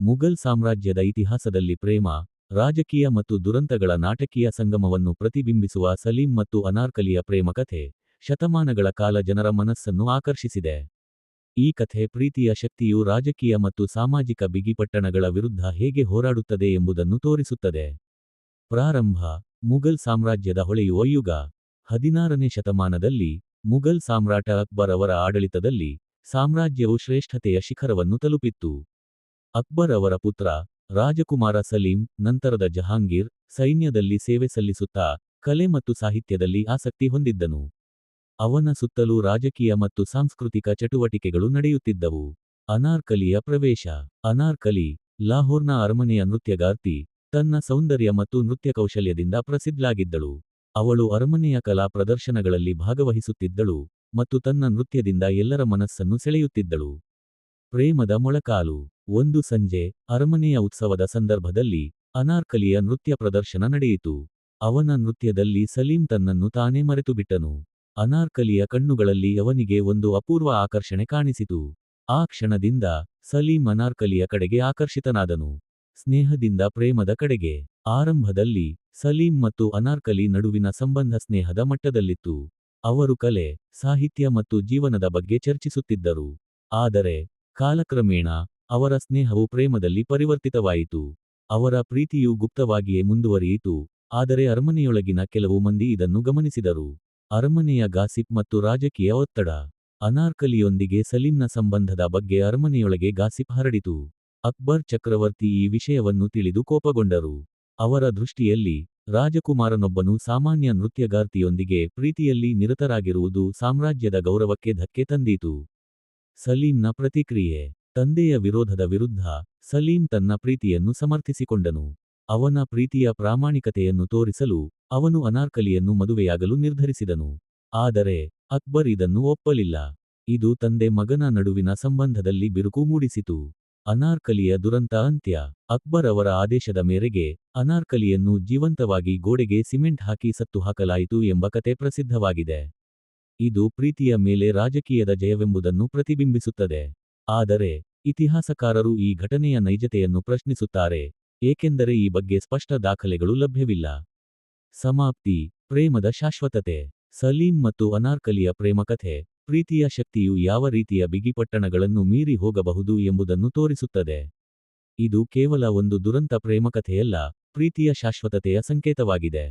ಮುಘಲ್ ಸಾಮ್ರಾಜ್ಯದ ಇತಿಹಾಸದಲ್ಲಿ ಪ್ರೇಮ, ರಾಜಕೀಯ ಮತ್ತು ದುರಂತಗಳ ನಾಟಕೀಯ ಸಂಗಮವನ್ನು ಪ್ರತಿಬಿಂಬಿಸುವ ಸಲೀಂ ಮತ್ತು ಅನಾರ್ಕಲಿಯ ಪ್ರೇಮಕಥೆ ಶತಮಾನಗಳ ಕಾಲ ಜನರ ಮನಸ್ಸನ್ನು ಆಕರ್ಷಿಸಿದೆ. ಈ ಕಥೆ ಪ್ರೀತಿಯ ಶಕ್ತಿಯು ರಾಜಕೀಯ ಮತ್ತು ಸಾಮಾಜಿಕ ಬಿಗಿಪಟ್ಟಣಗಳ ವಿರುದ್ಧ ಹೇಗೆ ಹೋರಾಡುತ್ತದೆ ಎಂಬುದನ್ನು ತೋರಿಸುತ್ತದೆ. ಪ್ರಾರಂಭ, ಮುಘಲ್ ಸಾಮ್ರಾಜ್ಯದ ಹೊಳೆಯುವ ಯುಗ. ಹದಿನಾರನೇ ಶತಮಾನದಲ್ಲಿ ಮುಘಲ್ ಸಾಮ್ರಾಟ ಅಕ್ಬರ್ ಅವರ ಆಡಳಿತದಲ್ಲಿ ಸಾಮ್ರಾಜ್ಯವು ಶ್ರೇಷ್ಠತೆಯ ಶಿಖರವನ್ನು ತಲುಪಿತ್ತು. ಅಕ್ಬರ್ ಅವರ ಪುತ್ರ ರಾಜಕುಮಾರ ಸಲೀಂ, ನಂತರದ ಜಹಾಂಗೀರ್, ಸೈನ್ಯದಲ್ಲಿ ಸೇವೆ ಸಲ್ಲಿಸುತ್ತಾ ಕಲೆ ಮತ್ತು ಸಾಹಿತ್ಯದಲ್ಲಿ ಆಸಕ್ತಿ ಹೊಂದಿದ್ದನು. ಅವನ ಸುತ್ತಲೂ ರಾಜಕೀಯ ಮತ್ತು ಸಾಂಸ್ಕೃತಿಕ ಚಟುವಟಿಕೆಗಳು ನಡೆಯುತ್ತಿದ್ದವು. ಅನಾರ್ಕಲಿಯ ಪ್ರವೇಶ. ಅನಾರ್ಕಲಿ, ಲಾಹೋರ್ನ ಅರಮನೆಯ ನೃತ್ಯಗಾರ್ತಿ, ತನ್ನ ಸೌಂದರ್ಯ ಮತ್ತು ನೃತ್ಯ ಕೌಶಲ್ಯದಿಂದ ಪ್ರಸಿದ್ಧಳಾಗಿದ್ದಳು. ಅವಳು ಅರಮನೆಯ ಕಲಾ ಪ್ರದರ್ಶನಗಳಲ್ಲಿ ಭಾಗವಹಿಸುತ್ತಿದ್ದಳು ಮತ್ತು ತನ್ನ ನೃತ್ಯದಿಂದ ಎಲ್ಲರ ಮನಸ್ಸನ್ನು ಸೆಳೆಯುತ್ತಿದ್ದಳು. ಪ್ರೇಮದ ಮೊಳಕಾಲು. ಒಂದು ಸಂಜೆ, ಅರಮನೆಯ ಉತ್ಸವದ ಸಂದರ್ಭದಲ್ಲಿ ಅನಾರ್ಕಲಿಯ ನೃತ್ಯ ಪ್ರದರ್ಶನ ನಡೆಯಿತು. ಅವನ ನೃತ್ಯದಲ್ಲಿ ಸಲೀಂ ತನ್ನನ್ನು ತಾನೇ ಮರೆತುಬಿಟ್ಟನು. ಅನಾರ್ಕಲಿಯ ಕಣ್ಣುಗಳಲ್ಲಿ ಅವನಿಗೆ ಒಂದು ಅಪೂರ್ವ ಆಕರ್ಷಣೆ ಕಾಣಿಸಿತು. ಆ ಕ್ಷಣದಿಂದ ಸಲೀಂ ಅನಾರ್ಕಲಿಯ ಕಡೆಗೆ ಆಕರ್ಷಿತನಾದನು. ಸ್ನೇಹದಿಂದ ಪ್ರೇಮದ ಕಡೆಗೆ. ಆರಂಭದಲ್ಲಿ ಸಲೀಂ ಮತ್ತು ಅನಾರ್ಕಲಿ ನಡುವಿನ ಸಂಬಂಧ ಸ್ನೇಹದ ಮಟ್ಟದಲ್ಲಿತ್ತು. ಅವರು ಕಲೆ, ಸಾಹಿತ್ಯ ಮತ್ತು ಜೀವನದ ಬಗ್ಗೆ ಚರ್ಚಿಸುತ್ತಿದ್ದರು. ಆದರೆ ಕಾಲಕ್ರಮೇಣ ಅವರ ಸ್ನೇಹವು ಪ್ರೇಮದಲ್ಲಿ ಪರಿವರ್ತಿತವಾಯಿತು. ಅವರ ಪ್ರೀತಿಯು ಗುಪ್ತವಾಗಿಯೇ ಮುಂದುವರಿಯಿತು. ಆದರೆ ಅರಮನೆಯೊಳಗಿನ ಕೆಲವು ಮಂದಿ ಇದನ್ನು ಗಮನಿಸಿದರು. ಅರಮನೆಯ ಗಾಸಿಪ್ ಮತ್ತು ರಾಜಕೀಯ ಒತ್ತಡ. ಅನಾರ್ಕಲಿಯೊಂದಿಗೆ ಸಲೀಂನ ಸಂಬಂಧದ ಬಗ್ಗೆ ಅರಮನೆಯೊಳಗೆ ಗಾಸಿಪ್ ಹರಡಿತು. ಅಕ್ಬರ್ ಚಕ್ರವರ್ತಿ ಈ ವಿಷಯವನ್ನು ತಿಳಿದು ಕೋಪಗೊಂಡರು. ಅವರ ದೃಷ್ಟಿಯಲ್ಲಿ, ರಾಜಕುಮಾರನೊಬ್ಬನು ಸಾಮಾನ್ಯ ನೃತ್ಯಗಾರ್ತಿಯೊಂದಿಗೆ ಪ್ರೀತಿಯಲ್ಲಿ ನಿರತರಾಗಿರುವುದು ಸಾಮ್ರಾಜ್ಯದ ಗೌರವಕ್ಕೆ ಧಕ್ಕೆ ತಂದೀತು. ಸಲೀಂನ ಪ್ರತಿಕ್ರಿಯೆ ತಂದೆಯ ವಿರೋಧದ ವಿರುದ್ಧ ಸಲೀಂ ತನ್ನ ಪ್ರೀತಿಯನ್ನು ಸಮರ್ಥಿಸಿಕೊಂಡನು. ಅವನ ಪ್ರೀತಿಯ ಪ್ರಾಮಾಣಿಕತೆಯನ್ನು ತೋರಿಸಲು ಅವನು ಅನಾರ್ಕಲಿಯನ್ನು ಮದುವೆಯಾಗಲು ನಿರ್ಧರಿಸಿದನು. ಆದರೆ ಅಕ್ಬರ್ ಇದನ್ನು ಒಪ್ಪಲಿಲ್ಲ. ಇದು ತಂದೆ ಮಗನ ನಡುವಿನ ಸಂಬಂಧದಲ್ಲಿ ಬಿರುಕು ಮೂಡಿಸಿತು. ಅನಾರ್ಕಲಿಯ ದುರಂತ ಅಂತ್ಯ. ಅಕ್ಬರ್ ಅವರ ಆದೇಶದ ಮೇರೆಗೆ ಅನಾರ್ಕಲಿಯನ್ನು ಜೀವಂತವಾಗಿ ಗೋಡೆಗೆ ಸಿಮೆಂಟ್ ಹಾಕಿ ಸತ್ತು ಹಾಕಲಾಯಿತು ಎಂಬ ಕತೆ ಪ್ರಸಿದ್ಧವಾಗಿದೆ. ಇದು ಪ್ರೀತಿಯ ಮೇಲೆ ರಾಜಕೀಯದ ಜಯವೆಂಬುದನ್ನು ಪ್ರತಿಬಿಂಬಿಸುತ್ತದೆ. ಆದರೆ ಇತಿಹಾಸಕಾರರು ಈ ಘಟನೆಯ ನೈಜತೆಯನ್ನು ಪ್ರಶ್ನಿಸುತ್ತಾರೆ, ಏಕೆಂದರೆ ಈ ಬಗ್ಗೆ ಸ್ಪಷ್ಟ ದಾಖಲೆಗಳು ಲಭ್ಯವಿಲ್ಲ. ಸಮಾಪ್ತಿ. ಪ್ರೇಮದ ಶಾಶ್ವತತೆ. ಸಲೀಂ ಮತ್ತು ಅನಾರ್ಕಲಿಯ ಪ್ರೇಮಕಥೆ, ಪ್ರೀತಿಯ ಶಕ್ತಿಯು ಯಾವ ರೀತಿಯ ಬಿಗಿಪಟ್ಟಣಗಳನ್ನು ಮೀರಿ ಹೋಗಬಹುದು ಎಂಬುದನ್ನು ತೋರಿಸುತ್ತದೆ. ಇದು ಕೇವಲ ಒಂದು ದುರಂತ ಪ್ರೇಮಕಥೆಯಲ್ಲ, ಪ್ರೀತಿಯ ಶಾಶ್ವತತೆಯ ಸಂಕೇತವಾಗಿದೆ.